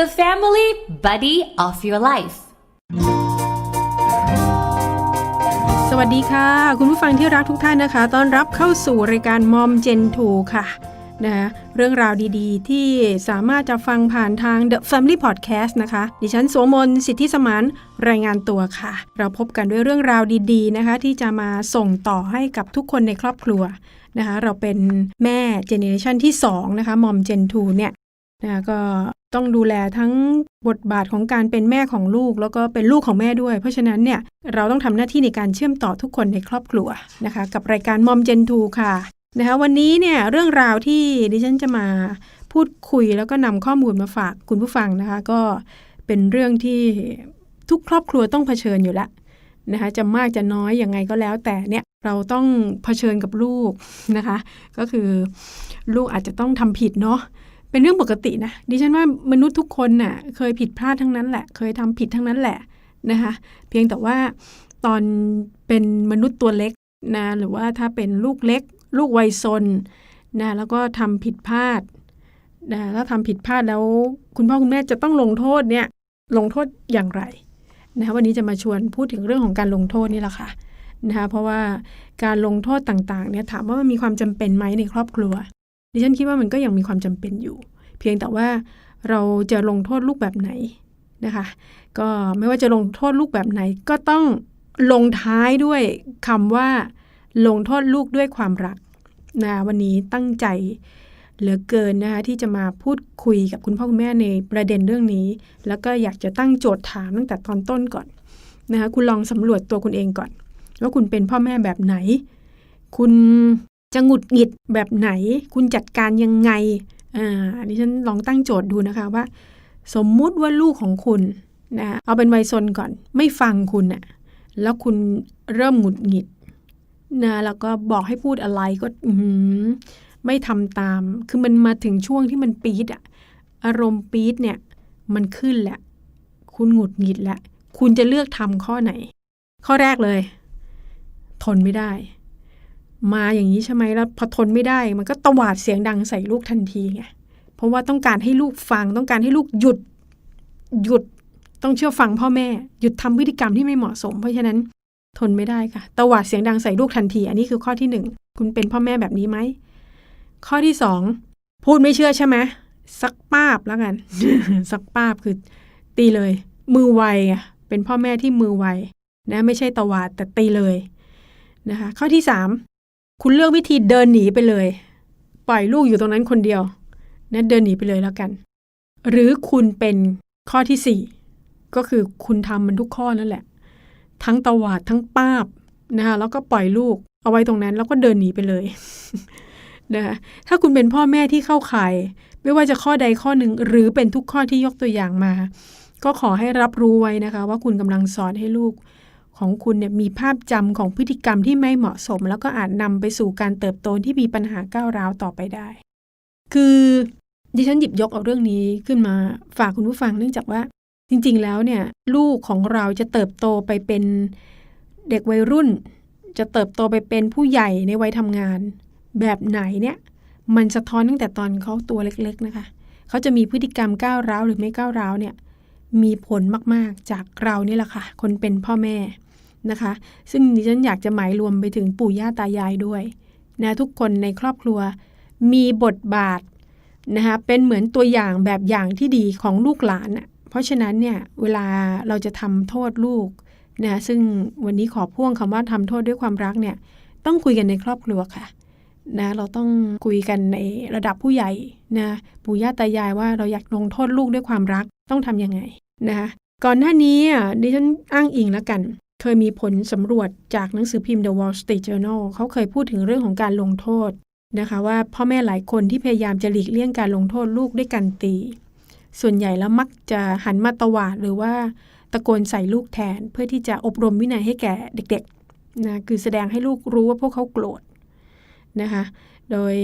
the family buddy of your life. สวัสดีค่ะ คุณผู้ฟังที่รักทุกท่านนะคะ ต้อนรับเข้าสู่รายการมอมเจนทูค่ะนะคะเรื่องราวดีๆ ที่สามารถจะฟังผ่านทาง The Family Podcast นะคะ ดิฉันโสมนสิทธิสมานรายงานตัวค่ะ เราพบกันด้วยเรื่องราวดีๆนะคะ ที่จะมาส่งต่อให้กับทุกคนในครอบครัวนะคะ เราเป็นแม่เจเนอเรชันที่2นะคะมอมเจนทูเนี่ยนะก็ ต้องดูแลทั้งบทบาทของการเป็นแม่ของลูก แล้วก็เป็นลูกของแม่ด้วย เพราะฉะนั้นเนี่ยเราต้องทำหน้าที่ในการเชื่อมต่อทุกคนในครอบครัวนะคะ กับรายการมอมเจนทูค่ะนะคะวันนี้เนี่ยเรื่องราวที่ดิฉันจะมาพูดคุยแล้วก็นำข้อมูลมาฝากคุณผู้ฟังนะคะ ก็เป็นเรื่องที่ทุกครอบครัวต้องเผชิญอยู่แล้วนะคะจะมากจะน้อยยังไงก็แล้วแต่เนี่ยเราต้องเผชิญกับลูกนะคะ ก็คือลูกอาจจะต้องทำผิดเนาะ เป็นเรื่องปกตินะดิฉันว่ามนุษย์ทุกคนน่ะเคยผิดพลาดทั้งนั้นแหละ เคยทำผิดทั้งนั้นแหละนะคะเพียงแต่ว่าตอนเป็นมนุษย์ตัวเล็กนะหรือว่าถ้าเป็นลูกเล็ก ลูกวัยซนนะแล้วก็ทำผิดพลาดนะถ้าทำผิดพลาดแล้วคุณพ่อคุณแม่จะต้องลงโทษเนี่ยลงโทษอย่างไรนะคะวันนี้จะมาชวนพูดถึงเรื่องของการลงโทษนี่แหละค่ะนะคะเพราะว่าการลงโทษต่างๆเนี่ยถามว่ามันมีความจำเป็นไหมในครอบครัว ดิฉันคิดว่ามันก็ยังมีความจำเป็นอยู่ เพียงแต่ว่าเราจะลงโทษลูกแบบไหนนะคะ ก็ไม่ว่าจะลงโทษลูกแบบไหน ก็ต้องลงท้ายด้วยคำว่าลงโทษลูกด้วยความรักนะวันนี้ตั้งใจเหลือเกินนะคะที่จะมาพูดคุยกับคุณพ่อคุณแม่ในประเด็นเรื่องนี้ แล้วก็อยากจะตั้งโจทย์ถามตั้งแต่ตอนต้นก่อนนะคะคุณลองสำรวจตัวคุณเองก่อน ว่าคุณเป็นพ่อแม่แบบไหน คุณ จะหงุดหงิดแบบไหน คุณจัดการยังไงอ่าดิฉันลองตั้งโจทย์ดูนะคะว่า สมมุติว่าลูกของคุณนะเอาเป็นวัยซนก่อน ไม่ฟังคุณน่ะแล้วคุณเริ่มหงุดหงิดนะแล้วก็บอกให้พูดอะไรก็อื้อหือไม่ทำตาม คือมันมาถึงช่วงที่มันปี๊ดอะอารมณ์ปี๊ดเนี่ยมันขึ้นแหละ คุณหงุดหงิดแล้ว คุณจะเลือกทำข้อไหน ข้อแรกเลย ทนไม่ได้ มาอย่างนี้ใช่ไหมแล้วพอทนไม่ได้ มันก็ตวาดเสียงดังใส่ลูกทันทีไงเพราะว่าต้องการให้ลูกฟัง ต้องการให้ลูกหยุดหยุดต้องเชื่อฟังพ่อแม่ หยุดทำพฤติกรรมที่ไม่เหมาะสม เพราะฉะนั้นทนไม่ได้ค่ะตวาดเสียงดังใส่ลูกทันที อันนี้คือข้อที่หนึ่งคุณเป็นพ่อแม่แบบนี้ไหมข้อที่สองพูดไม่เชื่อใช่ไหมสักป้าบแล้วกัน สักป้าบคือ ตีเลย มือไวอะเป็นพ่อแม่ที่มือไวนะไม่ใช่ตวาดแต่ตีเลยนะคะ ข้อที่สาม คุณเลือกวิธีเดินหนีไปเลย ปล่อยลูกอยู่ตรงนั้นคนเดียวนะเดินหนีไปเลยแล้วกัน หรือคุณเป็นข้อที่สี่ก็คือคุณทำมันทุกข้อนั่นแหละ ทั้งตวาดทั้งป้าบนะคะแล้วก็ปล่อยลูกเอาไว้ตรงนั้น แล้วก็เดินหนีไปเลยนะคะถ้าคุณเป็นพ่อแม่ที่เข้าข่าย ไม่ว่าจะข้อใดข้อหนึ่ง หรือเป็นทุกข้อที่ยกตัวอย่างมา ก็ขอให้รับรู้ไว้นะคะ ว่าคุณกำลังสอนให้ลูก ของคุณเนี่ยมีภาพจำของพฤติกรรมที่ไม่เหมาะสม แล้วก็อาจนำไปสู่การเติบโตที่มีปัญหาก้าวร้าวต่อไปได้ คือดิฉันหยิบยกเอาเรื่องนี้ขึ้นมาฝากคุณผู้ฟังเนื่องจากว่า จริง ๆ แล้วเนี่ยลูกของเราจะเติบโตไปเป็นเด็กวัยรุ่น จะเติบโตไปเป็นผู้ใหญ่ในวัยทำงาน แบบไหนเนี่ยมันสะท้อนตั้งแต่ตอนเขาตัวเล็กๆนะคะ เขาจะมีพฤติกรรมก้าวร้าวหรือไม่ก้าวร้าวเนี่ยมีผลมากๆจากเรานี่แหละค่ะ คนเป็นพ่อแม่ นะคะ ซึ่งดิฉันอยากจะหมายรวมไปถึงปู่ย่าตายายด้วยนะทุกคนในครอบครัวมีบทบาทนะคะเป็นเหมือนตัวอย่างแบบอย่างที่ดีของลูกหลาน เพราะฉะนั้นเนี่ยเวลาเราจะทำโทษลูกนะซึ่งวันนี้ขอพ่วงคำว่าทำโทษด้วยความรักเนี่ยต้องคุยกันในครอบครัวค่ะนะเราต้องคุยกันในระดับผู้ใหญ่นะปู่ย่าตายายว่าเราอยากลงโทษลูกด้วยความรักต้องทำยังไงนะคะก่อนหน้านี้อะดิฉันอ้างอิงแล้วกัน เคยมีผลสำรวจจากหนังสือพิมพ์ The Wall Street Journal เขาเคยพูดถึงเรื่องของการลงโทษนะคะว่าพ่อแม่หลายคนที่พยายามจะหลีกเลี่ยงการลงโทษลูกด้วยการตี ส่วนใหญ่แล้วมักจะหันมาตวาดหรือว่าตะโกนใส่ลูกแทน เพื่อที่จะอบรมวินัยให้แก่เด็กๆนะคือแสดงให้ลูกรู้ว่าพวกเขาโกรธนะคะโดย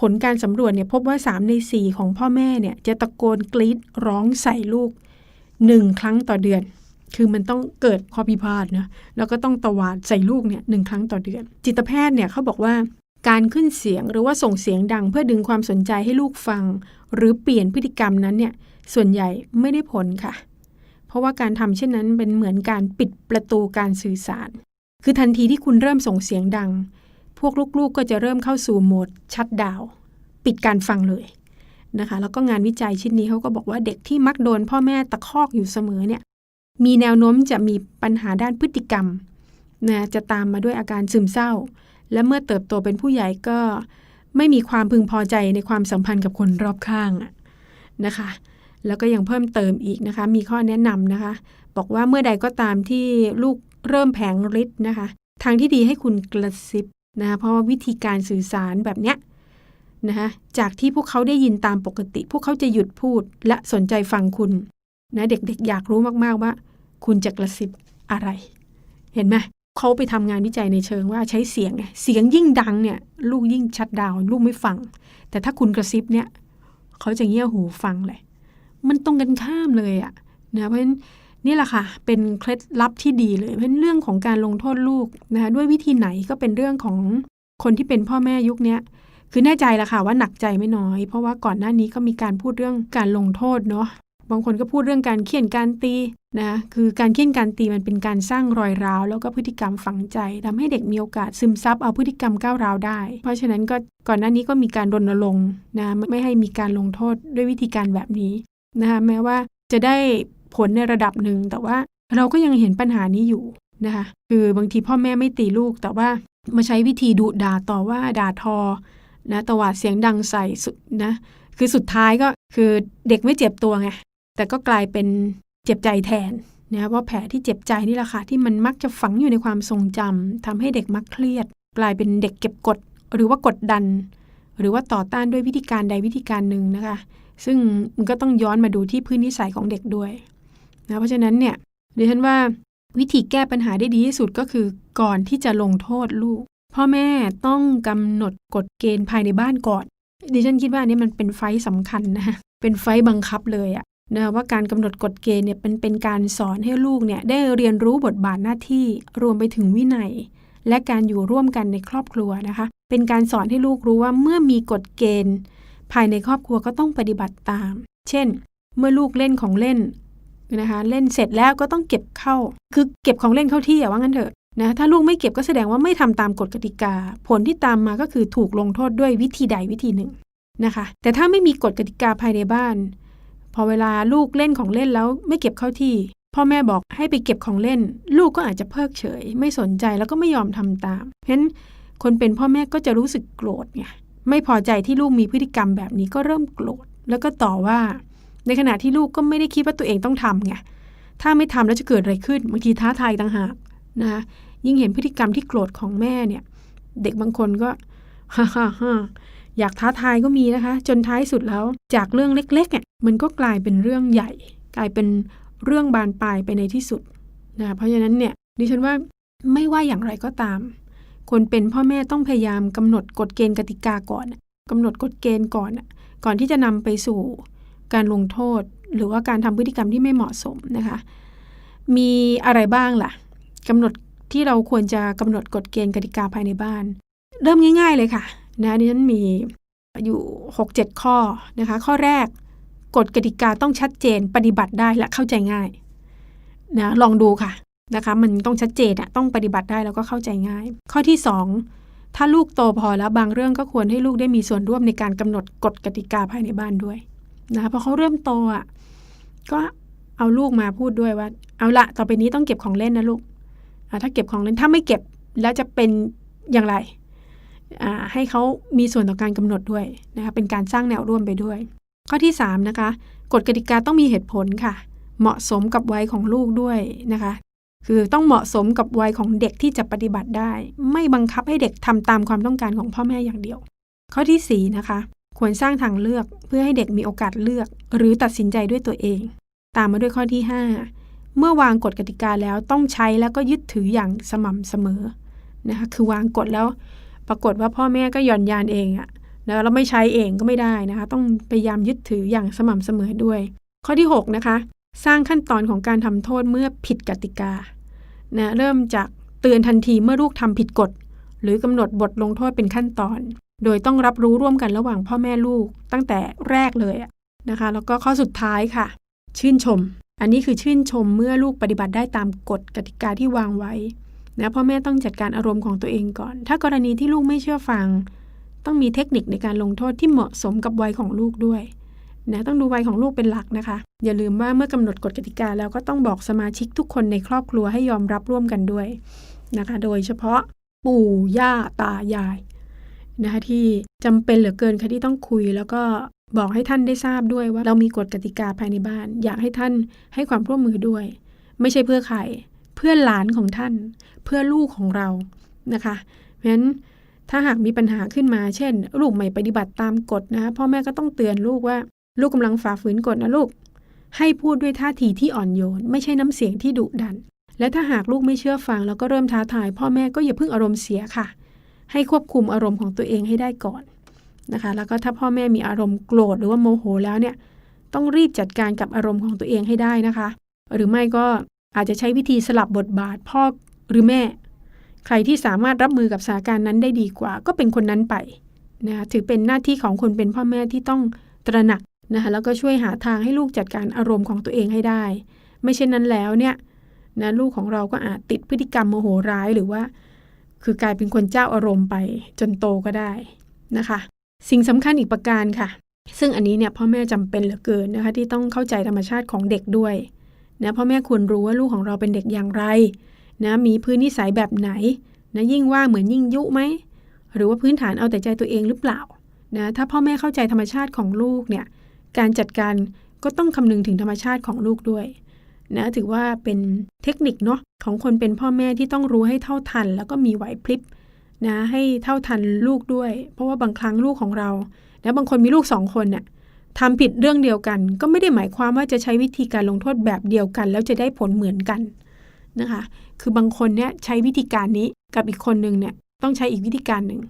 ผลการสำรวจเนี่ยพบว่า 3 ใน 4 ของพ่อแม่เนี่ยจะตะโกนกรีดร้องใส่ลูก 1 ครั้งต่อเดือน คือมันต้องเกิดข้อพิพาทนะแล้วก็ต้องตวาดใส่ลูกเนี่ยหนึ่งครั้งต่อเดือน จิตแพทย์เนี่ยเขาบอกว่าการขึ้นเสียงหรือว่าส่งเสียงดังเพื่อดึงความสนใจให้ลูกฟัง หรือเปลี่ยนพฤติกรรมนั้นเนี่ยส่วนใหญ่ไม่ได้ผลค่ะ เพราะว่าการทำเช่นนั้นเป็นเหมือนการปิดประตูการสื่อสาร คือทันทีที่คุณเริ่มส่งเสียงดัง พวกลูกๆก็จะเริ่มเข้าสู่โหมดชัดดาว ปิดการฟังเลยนะคะ แล้วก็งานวิจัยชิ้นนี้เขาก็บอกว่าเด็กที่มักโดนพ่อแม่ตะคอกอยู่เสมอเนี่ย มีแนวโน้มจะมีปัญหาด้านพฤติกรรมนะจะตามมาด้วยอาการซึมเศร้า และเมื่อเติบโตเป็นผู้ใหญ่ก็ไม่มีความพึงพอใจในความสัมพันธ์กับคนรอบข้างนะคะ แล้วก็ยังเพิ่มเติมอีกนะคะ มีข้อแนะนำนะคะ บอกว่าเมื่อใดก็ตามที่ลูกเริ่มแผงฤทธิ์นะคะ ทางที่ดีให้คุณกระซิบนะะเพราะว่าวิธีการสื่อสารแบบเนี้ยนะคะจากที่พวกเขาได้ยินตามปกติ พวกเขาจะหยุดพูดและสนใจฟังคุณ นะเด็กๆ อยากรู้มากๆว่า คุณจะกระซิบอะไร เห็นไหมเขาไปทำงานวิจัยในเชิงว่าใช้เสียงเสียงยิ่งดังเนี่ย ลูกยิ่งชัดดาวลูกไม่ฟัง แต่ถ้าคุณกระซิบเนี่ยเขาจะเงี่ยหูฟังเลย มันตรงกันข้ามเลยอะนะเพราะฉะนั้นนี่แหละค่ะ เป็นเคล็ดลับที่ดีเลย เพราะเรื่องของการลงโทษลูกนะคะด้วยวิธีไหนก็เป็นเรื่องของคนที่เป็นพ่อแม่ยุคนี้คือแน่ใจละค่ะว่าหนักใจไม่น้อย เพราะว่าก่อนหน้านี้ก็มีการพูดเรื่องการลงโทษเนาะ บางคนก็พูดเรื่องการเคี่ยนการตีนะคือการเคี่ยนการตีมันเป็นการสร้างรอยร้าว แล้วก็พฤติกรรมฝังใจทำให้เด็กมีโอกาสซึมซับเอาพฤติกรรมก้าวร้าวได้ เพราะฉะนั้นก็ก่อนหน้านี้ก็มีการรณรงค์นะไม่ให้มีการลงโทษด้วยวิธีการแบบนี้นะคะแม้ว่าจะได้ผลในระดับหนึ่งแต่ว่าเราก็ยังเห็นปัญหานี้อยู่นะคะคือบางทีพ่อแม่ไม่ตีลูก แต่ว่ามาใช้วิธีดุด่าต่อว่าด่าทอนะตวาดเสียงดังใส่สุดนะคือสุดท้ายก็คือเด็กไม่เจ็บตัวไง แต่ก็กลายเป็นเจ็บใจแทนนะเพราะแผลที่เจ็บใจนี่แหละค่ะที่มันมักจะฝังอยู่ในความทรงจำทำให้เด็กมักเครียด กลายเป็นเด็กเก็บกด หรือว่ากดดัน หรือว่าต่อต้านด้วยวิธีการใดวิธีการหนึ่งนะคะ ซึ่งมันก็ต้องย้อนมาดูที่พื้นนิสัยของเด็กด้วยนะเพราะฉะนั้นเนี่ยดิฉันว่าวิธีแก้ปัญหาได้ดีที่สุดก็คือก่อนที่จะลงโทษลูก พ่อแม่ต้องกำหนดกฎเกณฑ์ภายในบ้านก่อนดิฉันคิดว่าอันนี้มันเป็นไฟต์สำคัญนะเป็นไฟบังคับเลยอะ นะว่าการกำหนดกฎเกณฑ์เนี่ยเป็นเป็นการสอนให้ลูกเนี่ยได้เรียนรู้บทบาทหน้าที่รวมไปถึงวินัย และการอยู่ร่วมกันในครอบครัวนะคะ เป็นการสอนให้ลูกรู้ว่าเมื่อมีกฎเกณฑ์ ภายในครอบครัวก็ต้องปฏิบัติตาม เช่น เมื่อลูกเล่นของเล่นนะคะเล่นเสร็จแล้วก็ต้องเก็บเข้า คือเก็บของเล่นเข้าที่อะว่างั้นเถอะนะถ้าลูกไม่เก็บก็แสดงว่าไม่ทำตามกฎกติกา ผลที่ตามมาก็คือถูกลงโทษด้วยวิธีใดวิธีหนึ่งนะคะ แต่ถ้าไม่มีกฎกติกาภายในบ้าน พอเวลาลูกเล่นของเล่นแล้วไม่เก็บเข้าที่ พ่อแม่บอกให้ไปเก็บของเล่น ลูกก็อาจจะเพิกเฉย ไม่สนใจแล้วก็ไม่ยอมทำตาม เพราะฉะนั้นคนเป็นพ่อแม่ก็จะรู้สึกโกรธไงไม่พอใจที่ลูกมีพฤติกรรมแบบนี้ก็เริ่มโกรธแล้วก็ต่อว่า ในขณะที่ลูกก็ไม่ได้คิดว่าตัวเองต้องทำไงถ้าไม่ทำแล้วจะเกิดอะไรขึ้นบางทีท้าทายต่างหากนะคะยิ่งเห็นพฤติกรรมที่โกรธของแม่เนี่ย เด็กบางคนก็ฮ่าฮ่าฮ่า อยากท้าทายก็มีนะคะ จนท้ายสุดแล้วจากเรื่องเล็กๆอะมันก็กลายเป็นเรื่องใหญ่ กลายเป็นเรื่องบานปลายไปในที่สุดนะเพราะฉะนั้นเนี่ยดิฉันว่าไม่ว่าอย่างไรก็ตาม คนเป็นพ่อแม่ต้องพยายามกำหนดกฎเกณฑ์กติกาก่อนกำหนดกฎเกณฑ์ก่อนก่อนที่จะนำไปสู่การลงโทษ หรือว่าการทำพฤติกรรมที่ไม่เหมาะสมนะคะ มีอะไรบ้างล่ะกำหนดที่เราควรจะกำหนดกฎเกณฑ์กติกาภายในบ้าน เริ่มง่าย ๆ เลยค่ะ นะดิฉันมีอยู่ 6-7 ข้อนะคะ ข้อแรกกฎกติกาต้องชัดเจนปฏิบัติได้และเข้าใจง่ายนะลองดูค่ะนะคะ มันต้องชัดเจนอะต้องปฏิบัติได้แล้วก็เข้าใจง่าย ข้อที่ 2 ถ้าลูกโตพอแล้วบางเรื่องก็ควรให้ลูกได้มีส่วนร่วมในการกำหนดกฎกติกาภายในบ้านด้วยนะคะพอเขาเริ่มโตอะก็เอาลูกมาพูดด้วยว่า เอาละต่อไปนี้ต้องเก็บของเล่นนะลูกถ้าเก็บของเล่นถ้าไม่เก็บแล้วจะเป็นอย่างไร ให้เขามีส่วนต่อการกำหนดด้วยนะคะเป็นการสร้างแนวร่วมไปด้วย ข้อที่3นะคะกฎกติกาต้องมีเหตุผลค่ะ เหมาะสมกับวัยของลูกด้วยนะคะ คือต้องเหมาะสมกับวัยของเด็กที่จะปฏิบัติได้ ไม่บังคับให้เด็กทำตามความต้องการของพ่อแม่อย่างเดียว ข้อที่4นะคะควรสร้างทางเลือกเพื่อให้เด็กมีโอกาสเลือก หรือตัดสินใจด้วยตัวเอง ตามมาด้วยข้อที่ 5 เมื่อวางกฎกติกาแล้วต้องใช้แล้วก็ยึดถืออย่างสม่ำเสมอนะคะคือวางกฎแล้ว ปรากฏว่าพ่อแม่ก็หย่อนยานเองอะแล้วเราไม่ใช้เองก็ไม่ได้นะคะ ต้องพยายามยึดถืออย่างสม่ำเสมอด้วย ข้อที่ 6 นะคะ สร้างขั้นตอนของการทำโทษเมื่อผิดกติกานะเริ่มจากเตือนทันทีเมื่อลูกทำผิดกฎ หรือกำหนดบทลงโทษเป็นขั้นตอน โดยต้องรับรู้ร่วมกันระหว่างพ่อแม่ลูกตั้งแต่แรกเลยนะคะ แล้วก็ข้อสุดท้ายค่ะ ชื่นชม อันนี้คือชื่นชมเมื่อลูกปฏิบัติได้ตามกฎกติกาที่วางไว้ นะพ่อแม่ต้องจัดการอารมณ์ของตัวเองก่อน ถ้ากรณีที่ลูกไม่เชื่อฟัง ต้องมีเทคนิคในการลงโทษที่เหมาะสมกับวัยของลูกด้วยนะต้องดูวัยของลูกเป็นหลักนะคะ อย่าลืมว่าเมื่อกำหนดกฎกติกาแล้วก็ต้องบอกสมาชิกทุกคนในครอบครัวให้ยอมรับร่วมกันด้วยนะคะ โดยเฉพาะปู่ย่าตายายนะคะที่จำเป็นเหลือเกินค่ะที่ต้องคุย แล้วก็บอกให้ท่านได้ทราบด้วยว่า เรามีกฎกติกาภายในบ้าน อยากให้ท่านให้ความร่วมมือด้วย ไม่ใช่เพื่อใคร พื่อหลานของท่าน เพื่อลูกของเรานะคะเพราะฉะนั้นถ้าหากมีปัญหาขึ้นมา เช่น ลูกไม่ปฏิบัติตามกฎนะพ่อแม่ก็ต้องเตือนลูกว่า ลูกกำลังฝ่าฝืนกฎนะลูก ให้พูดด้วยท่าทีที่อ่อนโยน ไม่ใช่น้ำเสียงที่ดุดัน และถ้าหากลูกไม่เชื่อฟังแล้วก็เริ่มท้าทาย พ่อแม่ก็อย่าเพิ่งอารมณ์เสียค่ะ ให้ควบคุมอารมณ์ของตัวเองให้ได้ก่อนนะคะ แล้วก็ถ้าพ่อแม่มีอารมณ์โกรธหรือว่าโมโหแล้วเนี่ย ต้องรีบจัดการกับอารมณ์ของตัวเองให้ได้นะคะ หรือไม่ก็ อาจจะใช้วิธีสลับบทบาทพ่อหรือแม่ ใครที่สามารถรับมือกับสถานการณ์นั้นได้ดีกว่า ก็เป็นคนนั้นไปนะคะถือเป็นหน้าที่ของคนเป็นพ่อแม่ที่ต้องตระหนักนะคะแล้วก็ช่วยหาทางให้ลูกจัดการอารมณ์ของตัวเองให้ได้ ไม่เช่นนั้นแล้วเนี่ยนะลูกของเราก็อาจติดพฤติกรรมโมโหร้ายหรือว่า คือกลายเป็นคนเจ้าอารมณ์ไปจนโตก็ได้นะคะ สิ่งสำคัญอีกประการค่ะ ซึ่งอันนี้เนี่ยพ่อแม่จำเป็นเหลือเกินนะคะที่ต้องเข้าใจธรรมชาติของเด็กด้วย นะพ่อแม่ควรรู้ว่าลูกของเราเป็นเด็กอย่างไรนะมีพื้นนิสัยแบบไหนนะยิ่งว่าเหมือนยิ่งยุไหมหรือว่าพื้นฐานเอาแต่ใจตัวเองหรือเปล่านะถ้าพ่อแม่เข้าใจธรรมชาติของลูกเนี่ยการจัดการก็ต้องคำนึงถึงธรรมชาติของลูกด้วยนะถือว่าเป็นเทคนิคเนาะของคนเป็นพ่อแม่ที่ต้องรู้ให้เท่าทัน แล้วก็มีไหวพริบนะให้เท่าทันลูกด้วย เพราะว่าบางครั้งลูกของเรานะบางคนมีลูกสองคนเนี่ย ทำผิดเรื่องเดียวกัน ก็ไม่ได้หมายความว่าจะใช้วิธีการลงโทษแบบเดียวกัน แล้วจะได้ผลเหมือนกันนะคะ คือบางคนเนี่ยใช้วิธีการนี้กับอีกคนหนึ่งเนี่ยต้องใช้อีกวิธีการหนึ่ง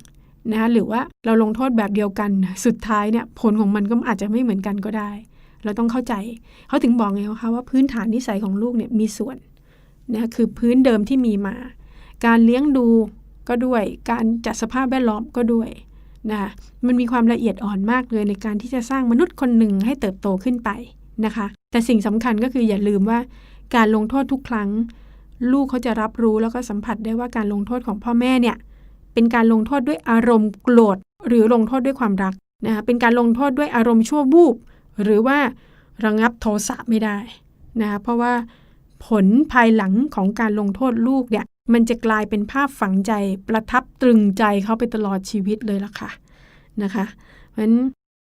นะคะหรือว่าเราลงโทษแบบเดียวกัน สุดท้ายเนี่ยผลของมันก็อาจจะไม่เหมือนกันก็ได้ เราต้องเข้าใจเขาถึงบอกไงคะว่าพื้นฐานนิสัยของลูกเนี่ยมีส่วนนะคือพื้นเดิมที่มีมา การเลี้ยงดูก็ด้วย การจัดสภาพแวดล้อมก็ด้วย นะคะมันมีความละเอียดอ่อนมากเลยในการที่จะสร้างมนุษย์คนหนึ่งให้เติบโตขึ้นไปนะคะ แต่สิ่งสำคัญก็คืออย่าลืมว่าการลงโทษทุกครั้ง ลูกเขาจะรับรู้แล้วก็สัมผัสได้ว่าการลงโทษของพ่อแม่เนี่ยเป็นการลงโทษด้วยอารมณ์โกรธหรือลงโทษด้วยความรักนะคะเป็นการลงโทษด้วยอารมณ์ชั่ววูบหรือว่าระงับโทสะไม่ได้นะคะเพราะว่าผลภายหลังของการลงโทษลูกเนี่ย มันจะกลายเป็นภาพฝังใจประทับตรึงใจเขาไปตลอดชีวิตเลยล่ะค่ะนะคะเพราะฉะนั้น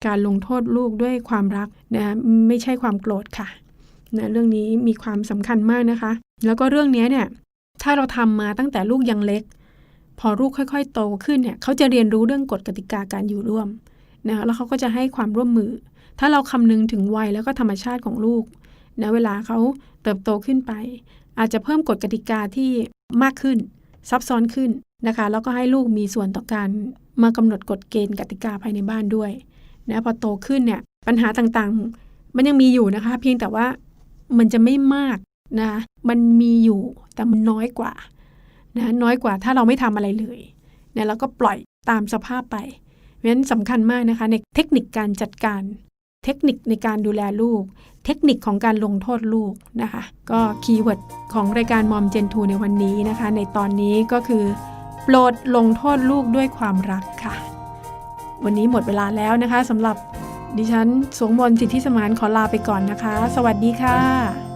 การลงโทษลูกด้วยความรักนะไม่ใช่ความโกรธค่ะนะเรื่องนี้มีความสำคัญมากนะคะ แล้วก็เรื่องนี้เนี่ยถ้าเราทำมาตั้งแต่ลูกยังเล็ก พอลูกค่อยๆ โตขึ้นเนี่ยเขาจะเรียนรู้เรื่องกฎกติกาการอยู่ร่วมนะแล้วเขาก็จะให้ความร่วมมือ ถ้าเราคำนึงถึงวัยแล้วก็ธรรมชาติของลูกนะเวลาเขาเติบโตขึ้นไป อาจจะเพิ่มกฎกติกาที่ มากขึ้น ซับซ้อนขึ้นนะคะ แล้วก็ให้ลูกมีส่วนต่อการมากำหนดกฎเกณฑ์กติกาภายในบ้านด้วยนะพอโตขึ้นเนี่ยปัญหาต่างๆ มันยังมีอยู่นะคะ เพียงแต่ว่ามันจะไม่มากนะมันมีอยู่แต่มันน้อยกว่านะน้อยกว่าถ้าเราไม่ทำอะไรเลยนะแล้วก็ปล่อยตามสภาพไปเพราะฉะนั้นสำคัญมากนะคะในเทคนิคการจัดการ เทคนิคในการดูแลลูก เทคนิคของการลงโทษลูกนะคะ ก็คีย์เวิร์ดของรายการมอมเจนทูในวันนี้นะคะ ในตอนนี้ก็คือโปรดลงโทษลูกด้วยความรักค่ะ วันนี้หมดเวลาแล้วนะคะสำหรับดิฉันสวงมนสิทธิสมานขอลาไปก่อนนะคะ สวัสดีค่ะ